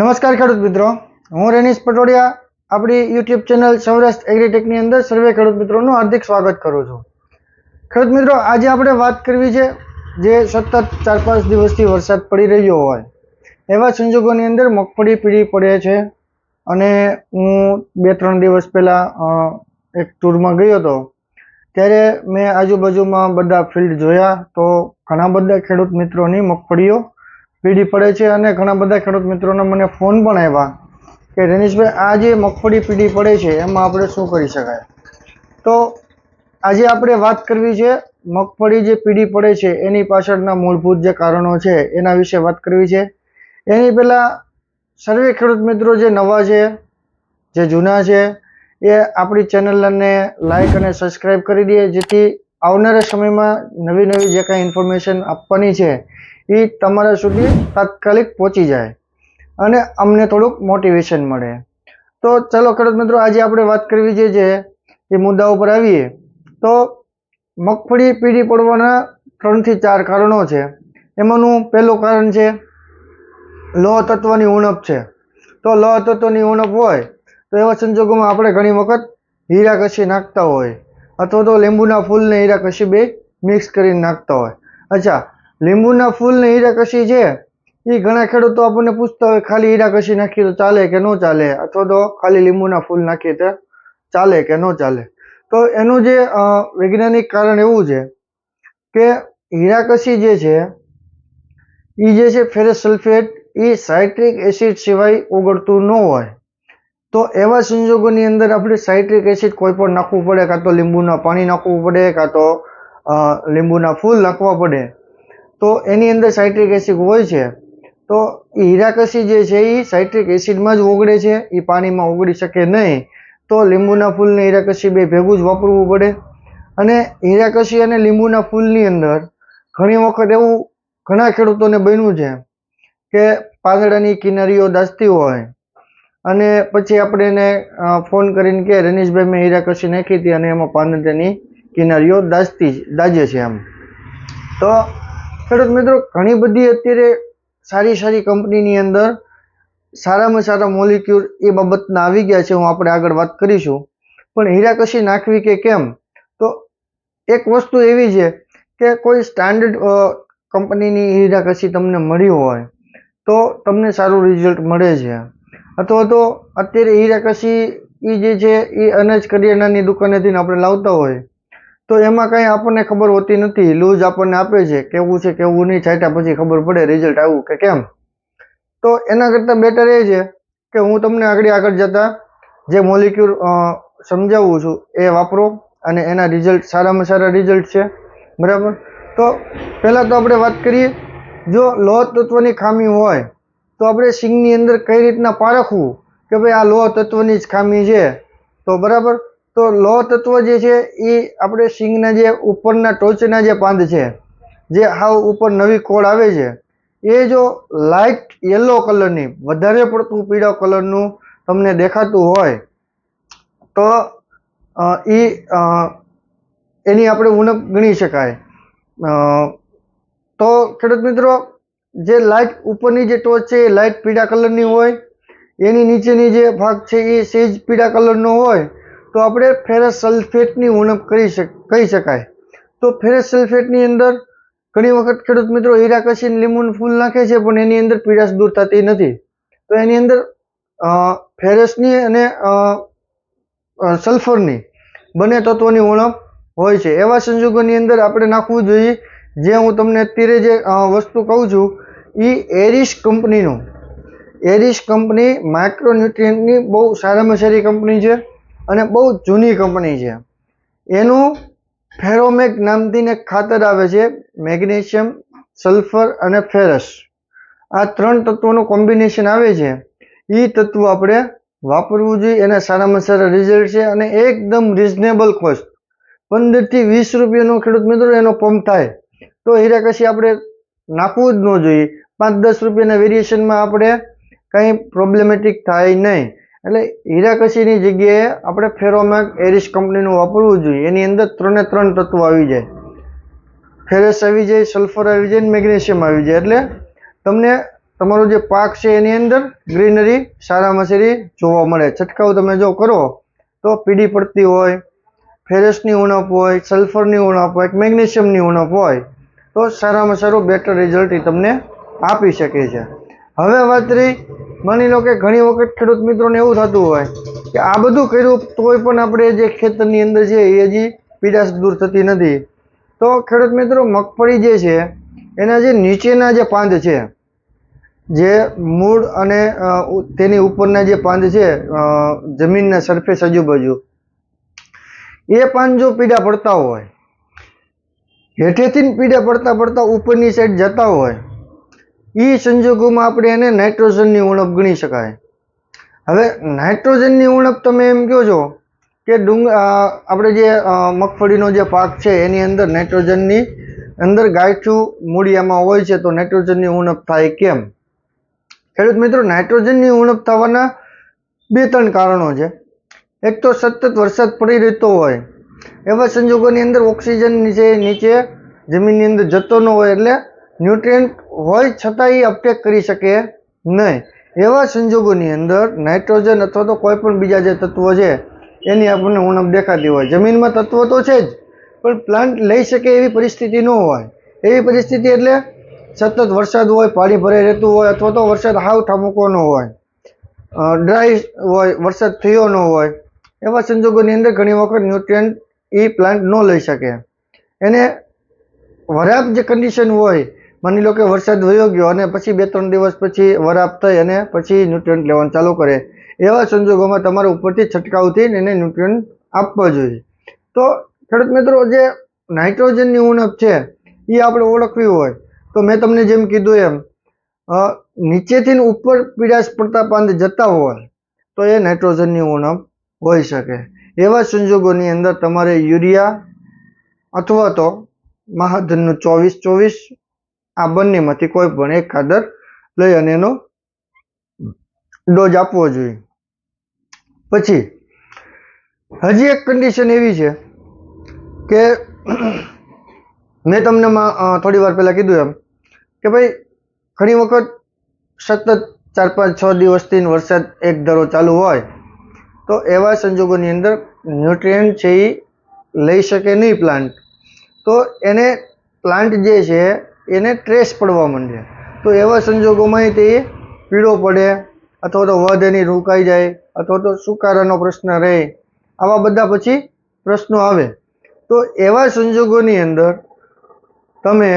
નમસ્કાર ખેડૂત મિત્રો. હું રેનીશ પટોડિયા. આપણી યુટ્યુબ ચેનલ સૌરાષ્ટ્ર એગ્રીટેકની અંદર સર્વે ખેડૂત મિત્રોનું હાર્દિક સ્વાગત કરું છું. ખેડૂત મિત્રો, આજે આપણે વાત કરવી છે જે સતત ચાર પાંચ દિવસથી વરસાદ પડી રહ્યો હોય, એવા સંજોગોની અંદર મગફળી પીળી પડે છે અને હું બે ત્રણ દિવસ પહેલાં એક ટૂરમાં ગયો હતો. ત્યારે મેં આજુબાજુમાં બધા ફિલ્ડ જોયા તો ઘણા બધા ખેડૂત મિત્રોની મગફળીઓ પીળી પડે છે અને ઘણા બધા ખેડૂત મિત્રોના મને ફોન પણ આવ્યા કે રેનીશભાઈ આ જે મગફળી પીળી પડે છે, એમાં આપણે શું કરી શકાય? તો આજે આપણે વાત કરવી છે મગફળી જે પીળી પડે છે, એની પાછળના મૂળભૂત જે કારણો છે, એના વિશે વાત કરવી છે. એની પહેલાં સર્વે ખેડૂત મિત્રો જે નવા છે, જે જૂના છે, એ આપણી ચેનલને લાઈક અને સબસ્ક્રાઈબ કરી દઈએ, જેથી આવનારા સમયમાં નવી નવી જે કાંઈ ઇન્ફોર્મેશન આપવાની છે એ તમારા સુધી તાત્કાલિક પહોંચી જાય અને અમને થોડુંક મોટિવેશન મળે. તો ચલો ખેડૂત મિત્રો, આજે આપણે વાત કરવી જે છે એ મુદ્દા ઉપર આવીએ. તો મગફળી પીળી પડવાના ત્રણથી ચાર કારણો છે. એમાંનું પહેલું કારણ છે, લોહ તત્વની ઉણપ છે. તો લોહ તત્વની ઉણપ હોય, તો એવા સંજોગોમાં આપણે ઘણી વખત હીરા કશી નાખતા હોય. અથવા તો લીંબુના ફૂલને હીરા કશી બે મિક્સ કરીને નાખતા હોય. અચ્છા લીંબુના ફૂલને હીરાકશી છે? એ ઘણા ખેડૂતો આપણને પૂછતા હોય, ખાલી હીરાકશી નાખીએ તો ચાલે કે ન ચાલે? અથવા તો, ખાલી લીંબુના ફૂલ નાખીએ તો ચાલે કે ન ચાલે? તો એનું જે વૈજ્ઞાનિક કારણ એવું છે કે હીરાકશી જે છે એ જે છે ફેરસ સલ્ફેટ એ સાઇટ્રિક એસિડ સિવાય ઓગળતું ન હોય. તો એવા સંજોગોની અંદર આપણે સાઇટ્રિક એસિડ કોઈ પણ નાખવું પડે, કાં તો લીંબુના પાણી નાખવું પડે, કાં તો લીંબુના ફૂલ નાખવા પડે. તો એની અંદર સાઇટ્રિક એસિડ હોય છે. તો એ હીરાકસી જે છે, એ સાઇટ્રિક એસિડમાં જ ઓગળે છે. એ પાણીમાં ઓગળી શકે નહીં. તો લીંબુના ફૂલને હીરાકસી બે ભેગું જ વાપરવું પડે. અને હીરાકસી અને લીંબુના ફૂલની અંદર ઘણી વખત એવું ઘણા ખેડૂતોને બન્યું છે કે પાંદડાની કિનારીઓ દાસતી હોય. અને પછી આપણે એને ફોન કરીને કે રનીશભાઈ મેં હીરાકસી નાખી હતી અને એમાં પાંદડાની કિનારીઓ દાઝતી દાજે છે એમ. તો ખેડૂત મિત્રો, ઘણી બધી અત્યારે સારી સારી કંપનીની અંદર સારામાં સારા મોલિક્યુલ એ બાબતના આવી ગયા છે, હું આપણે આગળ વાત કરીશું. પણ હીરાકશી નાખવી કે કેમ? તો એક વસ્તુ એવી છે કે કોઈ સ્ટાન્ડર્ડ કંપનીની હીરાકસી તમને મળી હોય, તો તમને સારું રિઝલ્ટ મળે છે. અથવા તો અત્યારે હીરાકશી એ જે છે એ અનાજ કરિયાણાની દુકાનેથી આપણે લાવતા હોય તો એમાં કંઈ આપણને ખબર હોતી નથી. લૂઝ આપણને આપે છે. કેવું છે, કેવું નહીં છાંટ્યા પછી ખબર પડે રિઝલ્ટ આવ્યું કે કેમ. તો એના કરતાં બેટર એ છે કે હું તમને આગળ આગળ જતાં જે મોલિક્યુલ સમજાવું છું એ વાપરો અને એના રિઝલ્ટ સારામાં સારા રિઝલ્ટ છે. બરાબર? તો પહેલાં તો આપણે વાત કરીએ, જો લોહ તત્વની ખામી હોય, તો આપણે સિંગની અંદર કઈ રીતના પારખવું? કે ભાઈ આ લોહ તત્વની જ ખામી છે. તો બરાબર? તો લોહ તત્વ જે છે એ આપણે સિંગના જે ઉપરના ટોચના જે પાંદ છે, જે હાવ ઉપર નવી ખોળ આવે છે, એ જો લાઇટ યલો કલરની, વધારે પડતું પીળા કલરનું તમને દેખાતું હોય, તો એ એની આપણે ઉણપ ગણી શકાય. તો ખેડૂત મિત્રો, જે લાઇટ ઉપરની જે ટોચ છે, એ લાઇટ પીળા કલરની હોય, એની નીચેની જે ભાગ છે એ સેજ પીળા કલરનો હોય તો આપણે ફેરસ સલ્ફેટની ઉણપ કરી કહી શકાય. તો ફેરસ સલ્ફેટની અંદર ઘણી વખત ખેડૂત મિત્રો હીરાકસી અને લીંબુનું ફૂલ નાખે છે, પણ એની અંદર પીડાશ દૂર થતી નથી. તો એની અંદર ફેરસની અને સલ્ફરની બંને તત્વોની ઉણપ હોય છે. એવા સંજોગોની અંદર આપણે નાખવું જોઈએ, જે હું તમને અત્યારે જે વસ્તુ કહું છું એ એરિશ કંપનીનું. એરિશ કંપની માઇક્રોન્યુટ્રિયન્ટની બહુ સારામાં સારી કંપની છે. અને બહુ જૂની કંપની છે. એનું ફેરોમેક નામથીને ખાતર આવે છે, મેગ્નેશિયમ, સલ્ફર અને ફેરસ. આ ત્રણ તત્વોનું કોમ્બિનેશન આવે છે. એ તત્વ આપણે વાપરવું જોઈએ, એના સારામાં સારા રિઝલ્ટ છે અને એકદમ રિઝનેબલ કોસ્ટ પંદરથી વીસ રૂપિયાનો ખેડૂત મિત્રો એનો પંપ થાય. તો હીરાકશી આપણે નાખવું જ ન જોઈએ. પાંચ દસ રૂપિયાના વેરિએશનમાં આપણે કંઈ પ્રોબ્લેમેટિક થાય નહીં. એટલે હીરાકસીની જગ્યાએ આપણે ફેરોમેક એરિસ કંપનીનું વાપરવું જોઈએ. એની અંદર ત્રણે ત્રણ તત્વો આવી જાય. ફેરસ આવી જાય, સલ્ફર આવી જાય ને મેગ્નેશિયમ આવી જાય. એટલે તમને તમારો જે પાક છે એની અંદર ગ્રીનરી સારામાં સારી જોવા મળે. છંટકાવ તમે જો કરો, તો પીડી પડતી હોય, ફેરસની ઉણપ હોય, સલ્ફરની ઉણપ હોય મેગ્નેશિયમની ઉણપ હોય, તો સારામાં સારું બેટર રિઝલ્ટ એ તમને આપી શકે છે. હવે વાત રહી માની લો કે ઘણી વખત ખેડૂત મિત્રોને એવું થતું હોય કે આ બધું કર્યું તોય પણ આપણે જે ખેતરની અંદર છે એ હજી પીડાશ દૂર થતી નથી. તો ખેડૂત મિત્રો, મગફળી જે છે, એના જે નીચેના જે પાંદ છે, જે મૂળ અને તેની ઉપરના જે પાંદ છે જમીનના સરફેસ આજુબાજુ, એ પાન જો પીડા પડતા હોય, હેઠેથી પીડા પડતા પડતા ઉપરની સાઈડ જતા હોય એ સંજોગોમાં આપણે એને નાઇટ્રોજનની ઉણપ ગણી શકાય. હવે નાઇટ્રોજનની ઉણપ તમે એમ કહો છો કે ડુંગ આપણે જે મગફળીનો જે પાક છે એની અંદર નાઇટ્રોજનની અંદર ગાયઠું મૂળિયામાં હોય છે તો નાઇટ્રોજનની ઉણપ થાય કેમ? ખેડૂત મિત્રો, નાઇટ્રોજનની ઉણપ થવાના બે ત્રણ કારણો છે. એક તો સતત વરસાદ પડી રહેતો હોય. એવા સંજોગોની અંદર ઓક્સિજન નીચે નીચે જમીનની અંદર જતો ન હોય એટલે ન્યુટ્રિયન્ટ હોય છતાં એ અપટેક કરી શકે નહીં. એવા સંજોગોની અંદર નાઇટ્રોજન અથવા તો કોઈ પણ બીજા જે તત્વો છે, એની આપણને ઉણપ દેખાતી હોય. જમીનમાં તત્વો તો છે જ, પણ પ્લાન્ટ લઈ શકે એવી પરિસ્થિતિ ન હોય. એવી પરિસ્થિતિ એટલે સતત વરસાદ હોય, પાણી ભરાઈ રહેતું હોય અથવા તો વરસાદ હાવ ઠામુકો ન હોય ડ્રાય હોય, વરસાદ થયો ન હોય. એવા સંજોગોની અંદર ઘણી વખત ન્યુટ્રિયન્ટ એ પ્લાન્ટ ન લઈ શકે. એને વરાપ જે કન્ડિશન હોય માની લો કે વરસાદ વયો ગયો અને પછી બે ત્રણ દિવસ પછી વરાપ થઈ અને પછી ન્યુટ્રિયન્ટ લેવાનું ચાલુ કરે. એવા સંજોગોમાં તમારે ઉપરથી છંટકાવથી એને ન્યુટ્રિયન્ટ આપવા જોઈએ. તો ખેડૂત મિત્રો, જે નાઇટ્રોજનની ઉણપ છે એ આપણે ઓળખવી હોય. તો મેં તમને જેમ કીધું એમ નીચેથી ઉપર પીડાશ પડતા પાંદ જતા હોય, તો એ નાઇટ્રોજનની ઉણપ હોઈ શકે. એવા સંજોગોની અંદર તમારે યુરિયા અથવા તો મહાધનનું ચોવીસ ચોવીસ આ બંનેમાંથી કોઈ પણ એક ખાદર લઈ અને એનો ડોઝ આપવો જોઈએ. પછી, હજી એક કન્ડિશન એવી છે કે મેં તમને થોડી વાર પહેલાં કીધું એમ કે ભાઈ, ઘણી વખત સતત ચાર પાંચ છ દિવસથી વરસાદ એક ધરો ચાલુ હોય, તો એવા સંજોગોની અંદર ન્યુટ્રિયન્ટ છે એ લઈ શકે નહીં પ્લાન્ટ તો એને પ્લાન્ટ જે છે એને ટ્રેસ પડવા માંડે. તો એવા સંજોગોમાં તે પીળો પડે અથવા તો વધ એની રોકાઈ જાય અથવા તો સુકારાનો પ્રશ્ન રહે. આવા બધા પછી પ્રશ્નો આવે. તો એવા સંજોગોની અંદર તમે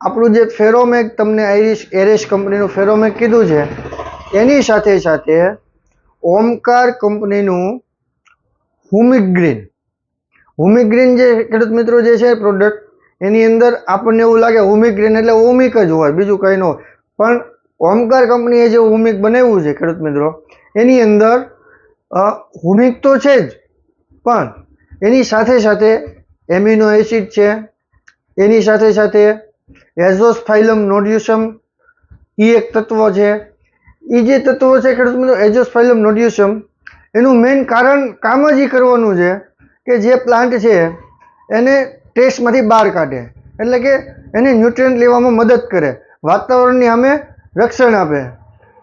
આપણું જે ફેરોમેક તમને આઈરિશ એરેશ કંપનીનું ફેરોમેક કીધું છે, એની સાથે સાથે ઓમકાર કંપનીનું હુમિગ્રીન. હુમિગ્રીન જે ખેડૂત મિત્રો જે છે પ્રોડક્ટ એની અંદર આપણને એવું લાગે ઓમિક ગ્રેન એટલે ઓમિક જ હોય, બીજું કંઈ ન હોય. પણ ઓમકાર કંપનીએ જે હુમિક બનાવ્યું છે, ખેડૂત મિત્રો, એની અંદર હુમિક તો છે જ, પણ એની સાથે સાથે એમિનો એસિડ છે, એની સાથે સાથે એઝોસ્ફાઇલમ નોડ્યુસમ એ એક તત્વ છે. એ જે તત્વ છે, ખેડૂત મિત્રો એઝોસ્ફાઇલમ નોડ્યુસમ, એનું મેઇન કારણ કામ જ એ કરવાનું છે કે જે પ્લાન્ટ છે, એને ટેસ્ટમાંથી બહાર કાઢે. એટલે કે એને ન્યુટ્રિયન્ટ લેવામાં મદદ કરે. વાતાવરણની અમે રક્ષણ આપે.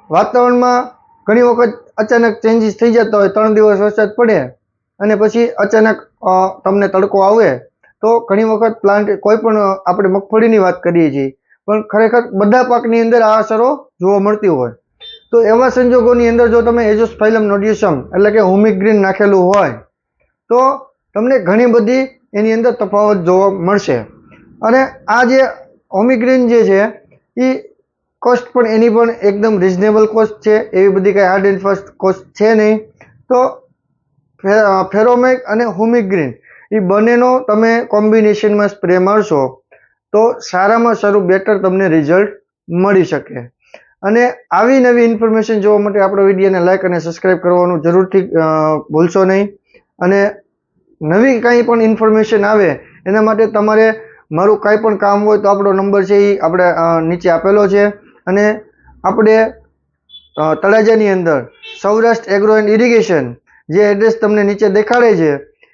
વાતાવરણમાં ઘણી વખત અચાનક ચેન્જીસ થઈ જતા હોય, ત્રણ દિવસ વરસાદ પડે અને પછી અચાનક તમને તડકો આવે, તો ઘણી વખત પ્લાન્ટ કોઈ પણ આપણે મગફળીની વાત કરીએ છીએ, પણ ખરેખર બધા પાકની અંદર આ અસરો જોવા મળતી હોય. તો એવા સંજોગોની અંદર જો તમે એજોસ્ફાઇલમ નોડ્યુસમ, એટલે કે હોમિગ્રીન નાખેલું હોય, તો તમને ઘણી બધી એની અંદર તફાવત જોવા મળશે. અને આ જે ઓમિગ્રીન જે છે એ કોસ્ટ પણ એની પણ એકદમ રિઝનેબલ કોસ્ટ છે, એવી બધી કાંઈ હાર્ડ એન્ડ ફાસ્ટ કોસ્ટ છે નહીં. તો ફેરોમેક અને હોમિગ્રીન એ બંનેનો તમે કોમ્બિનેશનમાં સ્પ્રે મારશો, તો સારામાં સારું બેટર તમને રિઝલ્ટ મળી શકે. અને આવી નવી ઇન્ફોર્મેશન જોવા માટે આપણો વિડીયોને લાઇક અને સબસ્ક્રાઈબ કરવાનું જરૂરથી ભૂલશો નહીં. અને નવી કાંઈ પણ ઇન્ફોર્મેશન આવે, એના માટે તમારે મારું કાંઈ પણ કામ હોય તો આપણો નંબર છે એ આપણે નીચે આપેલો છે. અને આપણે તળાજાની અંદર સૌરાષ્ટ્ર એગ્રો એન્ડ ઇરિગેશન જે એડ્રેસ તમને નીચે દેખાડે છે,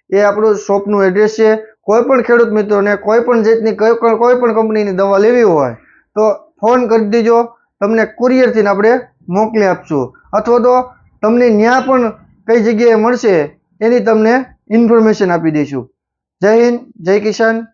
એ આપણું શોપનું એડ્રેસ છે. કોઈ પણ ખેડૂત મિત્રોને કોઈ પણ જાતની કોઈ પણ, કોઈ કંપનીની દવા લેવી હોય, તો ફોન કરી દીજો. તમને કુરિયરથી આપણે મોકલી આપશું. અથવા તો તમને ત્યાં પણ કઈ જગ્યાએ મળશે, એની તમને ઇન્ફોર્મેશન આપી દઈશું. જય હિન્દ જય કિસાન.